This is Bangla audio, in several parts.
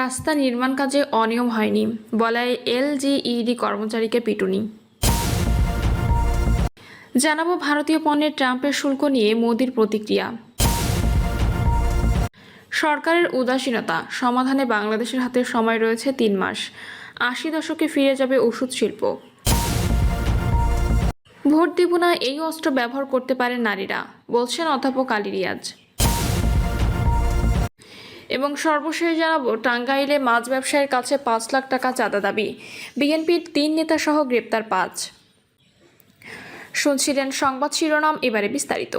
রাস্তা নির্মাণ কাজে অনিয়ম হয়নি, বলায় এলজিইডি কর্মচারীকে পিটুনি। জানাব ভারতীয় পণ্যের ট্রাম্পের শুল্ক নিয়ে মোদির প্রতিক্রিয়া। সরকারের উদাসীনতা, সমাধানে বাংলাদেশের হাতে সময় রয়েছে তিন মাস। আশি দশকে ফিরে যাবে ওষুধ শিল্প। ভোট দিব না এই অস্ত্র ব্যবহার করতে পারেন নারীরা, বলছেন অধ্যাপক আলী রিয়াজ। এবং সর্বশেষ জানাব, টাঙ্গাইলে মাছ ব্যবসায়ীর কাছে পাঁচ লাখ টাকা চাঁদা দাবি। বিএনপির তিন নেতা সহ গ্রেপ্তার পাঁচ। শুনছিলেন সংবাদ শিরোনাম, এবারে বিস্তারিত।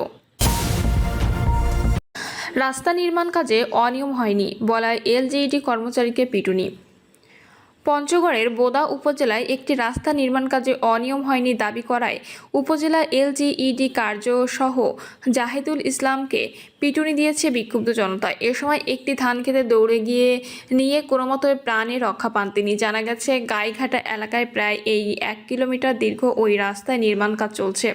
রাস্তা নির্মাণ কাজে অনিয়ম হয়নি, বলায় এলজিইডি কর্মচারীকে পিটুনি। পঞ্চগড়ের বোদা উপজেলায় একটি রাস্তা নির্মাণ কাজে অনিয়ম হয়নি দাবি করায় উপজেলা এলজিইডি কার্যসহ জাহিদুল ইসলামকে পিটুনি দিয়েছে বিক্ষুব্ধ জনতা। এ সময় একটি ধান খেতে দৌড়ে গিয়ে নিয়ে কোনো মতো প্রাণে রক্ষা পান তিনি। জানা গেছে, গাইঘাটা এলাকায় প্রায় এই এক কিলোমিটার দীর্ঘ ওই রাস্তায় নির্মাণ কাজ চলছে।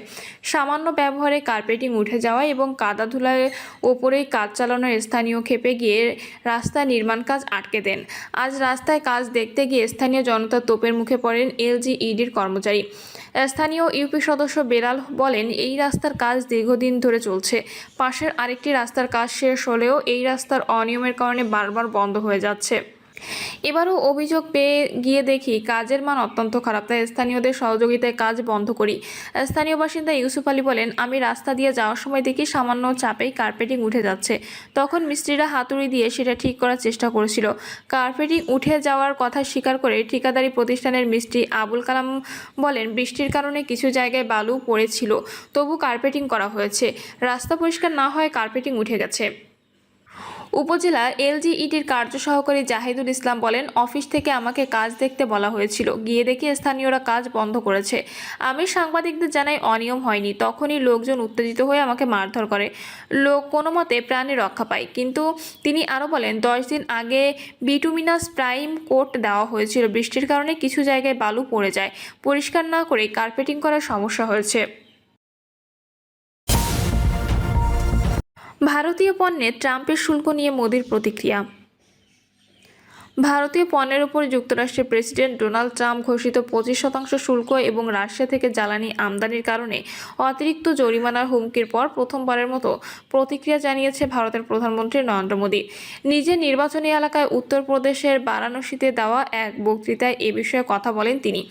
সামান্য ব্যবহারে কার্পেটিং উঠে যাওয়া এবং কাদা ধুলায় ওপরেই কাজ চালানোর স্থানীয় ক্ষেপে গিয়ে রাস্তায় নির্মাণ কাজ আটকে দেন। আজ রাস্তায় কাজ দেখতে গিয়ে স্থানীয় জনতা তোপের মুখে পড়েন এলজিইডির কর্মচারী। স্থানীয় ইউপি সদস্য বেলাল বলেন, এই রাস্তার কাজ দীর্ঘদিন ধরে চলছে। পাশের আরেকটি রাস্তার কাজ শেষ হলেও এই রাস্তার অনিয়মের কারণে বারবার বন্ধ হয়ে যাচ্ছে। এবারও অভিযোগ পেয়ে গিয়ে দেখি কাজের মান অত্যন্ত খারাপ। তাই স্থানীয়দের সহযোগিতায় কাজ বন্ধ করি। স্থানীয় বাসিন্দা ইউসুফ আলী বলেন, আমি রাস্তা দিয়ে যাওয়ার সময় দেখি সামান্য চাপেই কার্পেটিং উঠে যাচ্ছে। তখন মিস্ত্রিরা হাতুড়ি দিয়ে সেটা ঠিক করার চেষ্টা করেছিল। কার্পেটিং উঠে যাওয়ার কথা স্বীকার করে ঠিকাদারি প্রতিষ্ঠানের মিস্ত্রি আবুল কালাম বলেন, বৃষ্টির কারণে কিছু জায়গায় বালু পড়েছিল, তবু কার্পেটিং করা হয়েছে। রাস্তা পরিষ্কার না হয় কার্পেটিং উঠে গেছে। উপজেলা এলজিইডির কার্য সহকারী জাহিদুল ইসলাম বলেন, অফিস থেকে আমাকে কাজ দেখতে বলা হয়েছিল। গিয়ে দেখি স্থানীয়রা কাজ বন্ধ করেছে। আমি সাংবাদিকদের জানাই অনিয়ম হয়নি। তখনই লোকজন উত্তেজিত হয়ে আমাকে মারধর করে। লোক কোনো মতে প্রাণে রক্ষা পায়। কিন্তু তিনি আরও বলেন, দশ দিন আগে বিটুমিনাস প্রাইম কোট দেওয়া হয়েছিল। বৃষ্টির কারণে কিছু জায়গায় বালু পড়ে যায়। পরিষ্কার না করে কার্পেটিং করার সমস্যা হয়েছে। ভারতীয় পণ্যে ট্রাম্পের শুল্ক নিয়ে মোদির প্রতিক্রিয়া। ভারতীয় পণ্যের উপর যুক্তরাষ্ট্রের প্রেসিডেন্ট ডোনাল্ড ট্রাম্প ঘোষিত পঁচিশ শতাংশ শুল্ক এবং রাশিয়া থেকে জ্বালানি আমদানির কারণে অতিরিক্ত জরিমানার হুমকির পর প্রথমবারের মতো প্রতিক্রিয়া জানিয়েছে ভারতের প্রধানমন্ত্রী নরেন্দ্র মোদী। নিজের নির্বাচনী এলাকায় উত্তরপ্রদেশের বারাণসীতে দেওয়া এক বক্তৃতায় এ বিষয়ে কথা বলেন তিনি।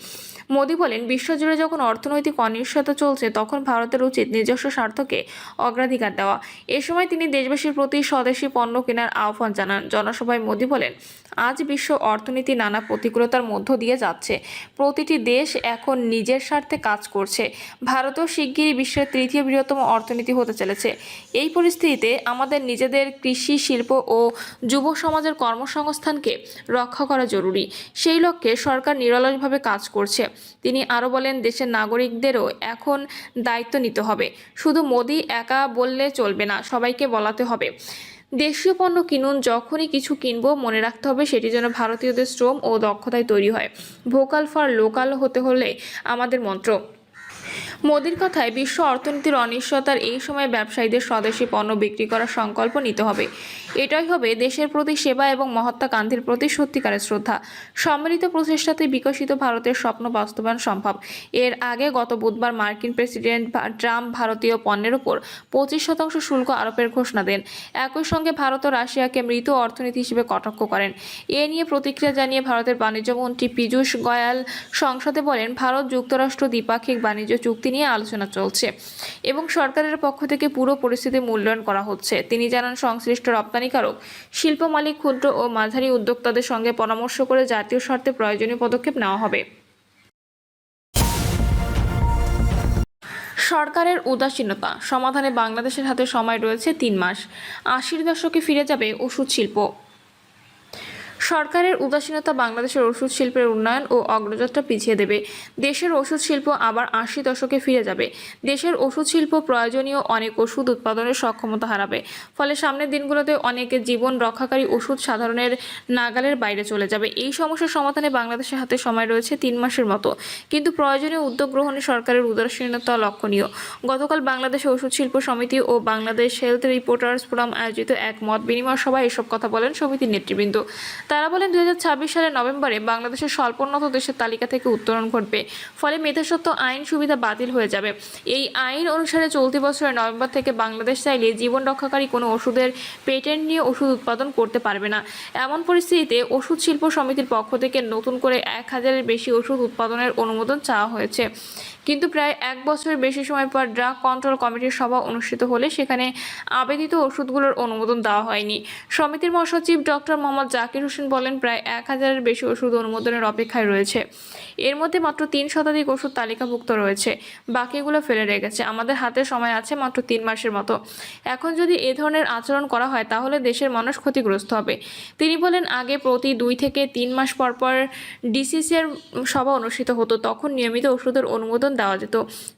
মোদী বলেন, বিশ্বজুড়ে যখন অর্থনৈতিক অনিশ্চয়তা চলছে, তখন ভারতের উচিত নিজস্ব স্বার্থকে অগ্রাধিকার দেওয়া। এ সময় তিনি দেশবাসীর প্রতি স্বদেশি পণ্য কেনার আহ্বান জানান। জনসভায় মোদী বলেন, আজ বিশ্ব অর্থনীতি নানা প্রতিকূলতার মধ্য দিয়ে যাচ্ছে। প্রতিটি দেশ এখন নিজের স্বার্থে কাজ করছে। ভারতও শিগগিরই বিশ্বের তৃতীয় বৃহত্তম অর্থনীতি হতে চলেছে। এই পরিস্থিতিতে আমাদের নিজেদের কৃষি, শিল্প ও যুব সমাজের কর্মসংস্থানকে রক্ষা করা জরুরি। সেই লক্ষ্যে সরকার নিরলসভাবে কাজ করছে। তিনি আরও বলেন, দেশের নাগরিকদেরও এখন দায়িত্ব নিতে হবে। শুধু মোদি একা বললে চলবে না, সবাইকে বলাতে হবে। দেশীয় পণ্য কিনুন, যখনই কিছু কিনব মনে রাখতে হবে, সেটি যেন ভারতীয়দের শ্রম ও দক্ষতায় তৈরি হয়। ভোকাল ফর লোকাল হতে হলে আমাদের মন্ত্র। মোদির কথায়, বিশ্ব অর্থনীতির অনিশ্চয়তার এই সময় ব্যবসায়ীদের স্বদেশি পণ্য বিক্রি করার সংকল্প নিতে হবে। এটাই হবে দেশের প্রতি সেবা এবং মহাত্মা গান্ধীর প্রতি সত্যিকারের শ্রদ্ধা। সম্মিলিত প্রচেষ্টাতে বিকশিত ভারতের স্বপ্ন বাস্তবায়ন সম্ভব। এর আগে গত বুধবার মার্কিন প্রেসিডেন্ট ট্রাম্প ভারতীয় পণ্যের উপর পঁচিশ শতাংশ শুল্ক আরোপের ঘোষণা দেন। একই সঙ্গে ভারত ও রাশিয়াকে মৃত অর্থনীতি হিসেবে কটাক্ষ করেন। এ নিয়ে প্রতিক্রিয়া জানিয়ে ভারতের বাণিজ্য মন্ত্রী পীযূষ গোয়াল সংসদে বলেন, ভারত যুক্তরাষ্ট্র দ্বিপাক্ষিক বাণিজ্য চুক্তি নিয়ে আলোচনা চলছে এবং সরকারের পক্ষ থেকে পুরো পরিস্থিতি মূল্যায়ন করা হচ্ছে। তিনি জানান, সংশ্লিষ্ট রপ্তানিকারক। শিল্প মালিক ক্ষুদ্র ও মাঝারি উদ্যোক্তাদের সঙ্গে পরামর্শ করে জাতীয় স্বার্থে প্রয়োজনীয় পদক্ষেপ নেওয়া হবে। সরকারের উদাসীনতা। সমাধানে বাংলাদেশের হাতে সময় রয়েছে তিন মাস। আশির দশকে ফিরে যাবে ওষুধ শিল্প। সরকারের উদাসীনতা বাংলাদেশের ওষুধ শিল্পের উন্নয়ন ও অগ্রযাত্রা পিছিয়ে দেবে। দেশের ওষুধ শিল্প আবার আশি দশকে ফিরে যাবে। দেশের ওষুধ শিল্প প্রয়োজনীয় অনেক ওষুধ উৎপাদনের সক্ষমতা হারাবে। ফলে সামনের দিনগুলোতে অনেক জীবন রক্ষাকারী ওষুধ সাধারণের নাগালের বাইরে চলে যাবে। এই সমস্যার সমাধানে বাংলাদেশের হাতে সময় রয়েছে তিন মাসের মতো। কিন্তু প্রয়োজনীয় উদ্যোগ গ্রহণে সরকারের উদাসীনতা লক্ষণীয়। গতকাল বাংলাদেশ ওষুধ শিল্প সমিতি ও বাংলাদেশ হেলথ রিপোর্টার্স ফোরাম আয়োজিত এক মত বিনিময় সভায় এসব কথা বলেন সমিতির নেতৃবৃন্দ। তারা বলেন দুই সালের নভেম্বরে বাংলাদেশের স্বল্পোন্নত দেশের তালিকা থেকে উত্তরণ ঘটবে, ফলে মেধাসত্ত্ব আইন সুবিধা বাতিল হয়ে যাবে। এই আইন অনুসারে চলতি বছরের নভেম্বর থেকে বাংলাদেশ চাইলে জীবন রক্ষাকারী কোনো ওষুধের পেটেন্ট নিয়ে ওষুধ উৎপাদন করতে পারবে না। এমন পরিস্থিতিতে ওষুধ শিল্প সমিতির পক্ষ থেকে নতুন করে এক হাজারের বেশি ওষুধ উৎপাদনের অনুমোদন চাওয়া হয়েছে। কিন্তু প্রায় এক বছরের বেশি সময় পর ড্রাগ কন্ট্রোল কমিটির সভা অনুষ্ঠিত হলে সেখানে আবেদিত ওষুধগুলোর অনুমোদন দেওয়া হয়নি। সমিতির মহাসচিব ডক্টর মোহাম্মদ জাকির হোসেন বলেন, প্রায় এক হাজারের বেশি ওষুধ অনুমোদনের অপেক্ষায় রয়েছে। এর মধ্যে মাত্র তিন শতাধিক ওষুধ তালিকাভুক্ত রয়েছে। বাকিগুলো ফেলে রেখেছে। আমাদের হাতে সময় আছে মাত্র তিন মাসের মতো। এখন যদি এ ধরনের আচরণ করা হয়, তাহলে দেশের মানুষ ক্ষতিগ্রস্ত হবে। তিনি বলেন, আগে প্রতি দুই থেকে তিন মাস পর পর ডিসিসির সভা অনুষ্ঠিত হতো। তখন নিয়মিত ওষুধের অনুমোদন দেওয়া যেত।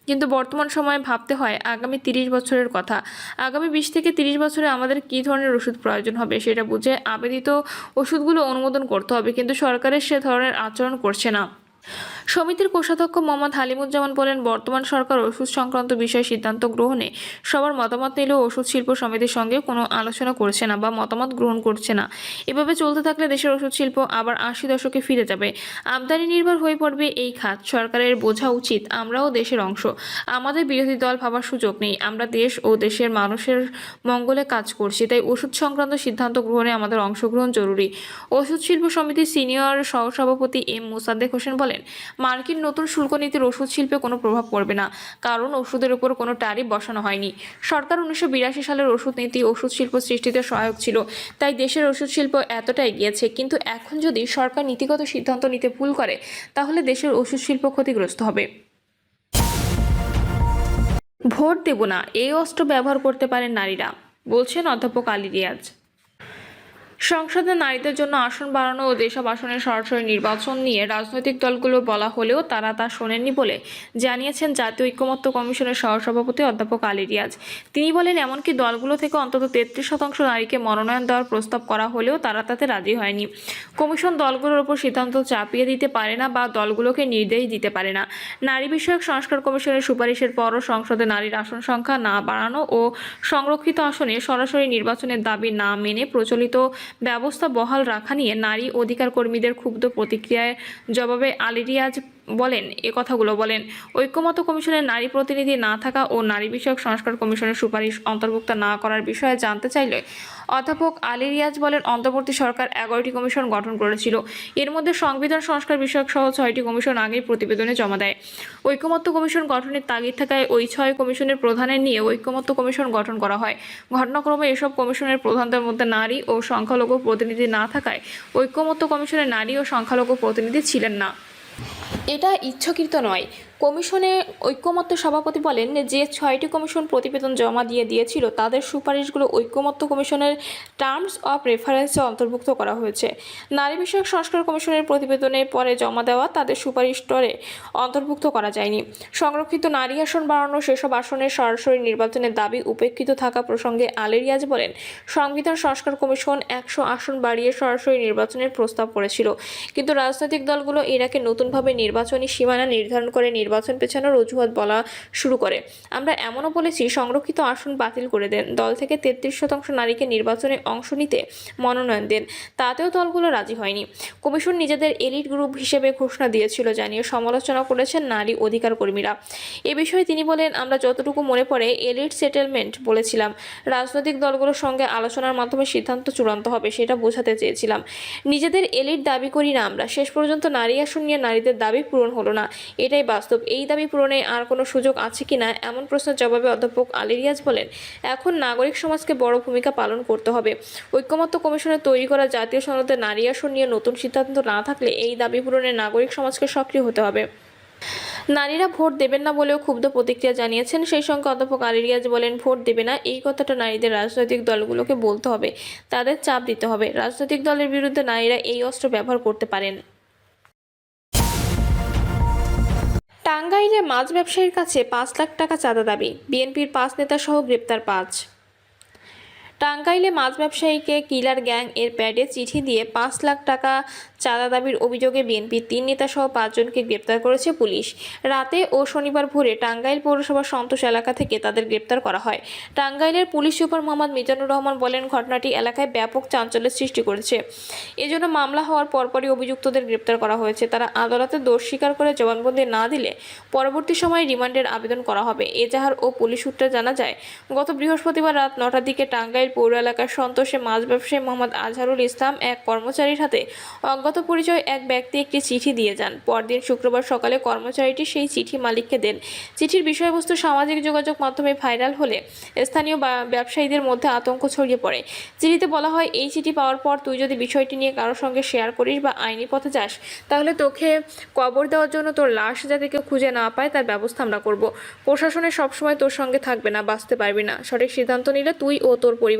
কিন্তু বর্তমান সময়ে ভাবতে হয়, আগামী তিরিশ বছরের কথা। আগামী বিশ থেকে তিরিশ বছরে আমাদের কী ধরনের ওষুধ প্রয়োজন হবে সেটা বুঝে আবেদিত ওষুধগুলো অনুমোদন করতে হবে। কিন্তু সরকারের সে ধরনের আচরণ করছে না। সমিতির কোষাধ্যক্ষ মোহাম্মদ হালিমুজ্জামান বলেন, বর্তমান সরকার ওষুধ সংক্রান্ত বিষয়ে সিদ্ধান্ত গ্রহণে সবার মতামত নিলেও ওষুধ শিল্প সমিতির সঙ্গে কোনো আলোচনা করছে না বা মতামত গ্রহণ করছে না। এভাবে চলতে থাকলে দেশের ওষুধ শিল্প আবার আশি দশকে ফিরে যাবে। আমদানি নির্ভর হয়ে পড়বে এই খাত। সরকারের বোঝা উচিত, আমরাও দেশের অংশ। আমাদের বিরোধী দল ভাবার সুযোগ নেই। আমরা দেশ ও দেশের মানুষের মঙ্গলে কাজ করছি, তাই ওষুধ সংক্রান্ত সিদ্ধান্ত গ্রহণে আমাদের অংশগ্রহণ জরুরি। ওষুধ শিল্প সমিতির সিনিয়র সহসভাপতি এম মোসাদ্দেক হোসেন বলেন মার্কিন নতুন শুল্ক নীতির ওষুধ শিল্পে কোনো প্রভাব পড়বে না, কারণ ওষুধের উপর কোনো ট্যারিফ বসানো হয়নি। সরকার উনিশশো বিরাশি সালের ওষুধ নীতি ওষুধ শিল্প সৃষ্টিতে সহায়ক ছিল, তাই দেশের ওষুধ শিল্প এতটা এগিয়েছে, কিন্তু এখন যদি সরকার নীতিগত সিদ্ধান্ত নিতে ভুল করে, তাহলে দেশের ওষুধ শিল্প ক্ষতিগ্রস্ত হবে। ভোট দেব না, এই অস্ত্র ব্যবহার করতে পারেন নারীরা, বলছেন অধ্যাপক আলী রিয়াজ। সংসদে নারীদের জন্য আসন বাড়ানো ও যেসব আসনের সরাসরি নির্বাচন নিয়ে রাজনৈতিক দলগুলো বলা হলেও তারা তা শোনেননি বলে জানিয়েছেন জাতীয় ঐক্যমত্য কমিশনের সহসভাপতি অধ্যাপক আলী রিয়াজ। তিনি বলেন, এমনকি দলগুলো থেকে অন্তত তেত্রিশ শতাংশ নারীকে মনোনয়ন দেওয়ার প্রস্তাব করা হলেও তারা তাতে রাজি হয়নি। কমিশন দলগুলোর ওপর সিদ্ধান্ত চাপিয়ে দিতে পারে না বা দলগুলোকে নির্দেশ দিতে পারে না। নারী বিষয়ক সংস্কার কমিশনের সুপারিশের পরও সংসদে নারীর আসন সংখ্যা না বাড়ানো ও সংরক্ষিত আসনে সরাসরি নির্বাচনের দাবি না মেনে প্রচলিত ব্যবস্থা বহাল রাখা নিয়ে নারী অধিকার কর্মীদের ক্ষুব্ধ প্রতিক্রিয়ায় জবাবে আলী রিয়াজ বলেন, এ কথাগুলো বলেন, ঐক্যমত কমিশনের নারী প্রতিনিধি না থাকা ও নারী বিষয়ক সংস্কার কমিশনের সুপারিশ অন্তর্ভুক্ত না করার বিষয়ে জানতে চাইলে অধ্যাপক আলী রিয়াজ বলেন, অন্তর্বর্তী সরকার এগারোটি কমিশন গঠন করেছিল। এর মধ্যে সংবিধান সংস্কার বিষয়ক সহ ছয়টি কমিশন আগেই প্রতিবেদনে জমা দেয়। ঐক্যমত্য কমিশন গঠনের তাগিদ থাকায় ওই ছয় কমিশনের প্রধানের নিয়ে ঐক্যমত্য কমিশন গঠন করা হয়। ঘটনাক্রমে এসব কমিশনের প্রধানদের মধ্যে নারী ও সংখ্যালঘু প্রতিনিধি না থাকায় ঐক্যমত্য কমিশনের নারী ও সংখ্যালঘু প্রতিনিধি ছিলেন না। এটা ইচ্ছাকৃত নয়। কমিশনে ঐক্যমত্য সভাপতি বলেন যে ছয়টি কমিশন প্রতিবেদন জমা দিয়ে দিয়েছিল, তাদের সুপারিশগুলো ঐক্যমত্য কমিশনের টার্মস অফ রেফারেন্সে অন্তর্ভুক্ত করা হয়েছে। নারী বিষয়ক সংস্কার কমিশনের প্রতিবেদনের পরে জমা দেওয়া তাদের সুপারিশ স্তরে অন্তর্ভুক্ত করা যায়নি। সংরক্ষিত নারী আসন বাড়ানো সেসব আসনের সরাসরি নির্বাচনের দাবি উপেক্ষিত থাকা প্রসঙ্গে আলেরিয়াজ বলেন, সংবিধান সংস্কার কমিশন একশো আসন বাড়িয়ে সরাসরি নির্বাচনের প্রস্তাব করেছিল। কিন্তু রাজনৈতিক দলগুলো এর আগে নতুনভাবে নির্বাচনী সীমানা নির্ধারণ করে নির্বাচন পেছানোর অজুহাত বলা শুরু করে। আমরা এমনও বলেছি, সংরক্ষিত আসন বাতিল করে দেন। দল থেকে তেত্রিশ শতাংশ নারীকে নির্বাচনে অংশ নিতে মনোনয়ন দেন। তাতেও দলগুলো রাজি হয়নি। কমিশন নিজেদের এলিট গ্রুপ হিসেবে ঘোষণা দিয়েছিল, জানিয়ে সমালোচনা করেছেন নারী অধিকার কর্মীরা। এ বিষয়ে তিনি বলেন, আমরা যতটুকু মনে পড়ে, এলিট সেটেলমেন্ট বলেছিলাম। রাজনৈতিক দলগুলোর সঙ্গে আলোচনার মাধ্যমে সিদ্ধান্ত চূড়ান্ত হবে, সেটা বোঝাতে চেয়েছিলাম। নিজেদের এলিট দাবি করি না আমরা। শেষ পর্যন্ত নারী আসন নিয়ে নারীদের দাবি পূরণ হলো না। এটাই বাস্তব। এই দাবি পূরণে আর কোনো সুযোগ আছে কি না, এমন প্রশ্নের জবাবে অধ্যাপক আলিরিয়াজ বলেন, এখন নাগরিক সমাজকে বড় ভূমিকা পালন করতে হবে। ঐক্যমত্য কমিশনের তৈরি করা জাতীয় সনদে নারী আসন নিয়ে নতুন সিদ্ধান্ত না থাকলে এই দাবি পূরণে নাগরিক সমাজকে সক্রিয় হতে হবে। নারীরা ভোট দেবেন না বলেও ক্ষুব্ধ প্রতিক্রিয়া জানিয়েছেন। সেই সঙ্গে অধ্যাপক আলিরিয়াজ বলেন, ভোট দেবে না, এই কথাটা নারীদের রাজনৈতিক দলগুলোকে বলতে হবে। তাদের চাপ দিতে হবে। রাজনৈতিক দলের বিরুদ্ধে নারীরা এই অস্ত্র ব্যবহার করতে পারেন। টাঙ্গাইলে মাছ ব্যবসায়ীর কাছে পাঁচ লাখ টাকা চাঁদা দাবি। বিএনপির পাঁচ নেতা সহ গ্রেপ্তার পাঁচ। টাঙ্গাইলে মাছ ব্যবসায়ীকে কিলার গ্যাং এর প্যাডে চিঠি দিয়ে পাঁচ লাখ টাকা চাঁদা দাবির অভিযোগে বিএনপির তিন নেতাসহ পাঁচজনকে গ্রেপ্তার করেছে পুলিশ। রাতে ও শনিবার ভোরে টাঙ্গাইল পৌরসভার সন্তোষ এলাকা থেকে তাদের গ্রেপ্তার করা হয়। টাঙ্গাইলের পুলিশ সুপার মোহাম্মদ মিজানুর রহমান বলেন, ঘটনাটি এলাকায় ব্যাপক চাঞ্চল্যের সৃষ্টি করেছে। এজন্য মামলা হওয়ার পরপরই অভিযুক্তদের গ্রেপ্তার করা হয়েছে। তারা আদালতে দোষ স্বীকার করে জবানবন্দি না দিলে পরবর্তী সময়ে রিমান্ডের আবেদন করা হবে। এজাহার ও পুলিশ সূত্রে জানা যায়, গত বৃহস্পতিবার রাত নটার দিকে টাঙ্গাইল পৌর এলাকার সন্তোষে মাছ ব্যবসায়ী মোহাম্মদ আজহারুল ইসলাম এক কর্মচারীর হাতে অজ্ঞাত পরিচয় এক ব্যক্তি একটি চিঠি দিয়ে যান। পরদিন শুক্রবার সকালে কর্মচারীটি সেই চিঠি মালিককে দেন। চিঠির বিষয়বস্তু সামাজিক যোগাযোগ মাধ্যমে ভাইরাল হলে স্থানীয় ব্যবসায়ীদের মধ্যে আতঙ্ক ছড়িয়ে পড়ে। চিঠিতে বলা হয়, এই চিঠি পাওয়ার পর তুই যদি বিষয়টি নিয়ে কারোর সঙ্গে শেয়ার করিস বা আইনি পথে যাস, তাহলে তোকে কবর দেওয়ার জন্য তোর লাশ যাতে কেউ খুঁজে না পায়, তার ব্যবস্থা আমরা করব। প্রশাসনের সবসময় তোর সঙ্গে থাকবে না, বাঁচতে পারবি না। সঠিক সিদ্ধান্ত নিলে তুই ও তোর পরিবার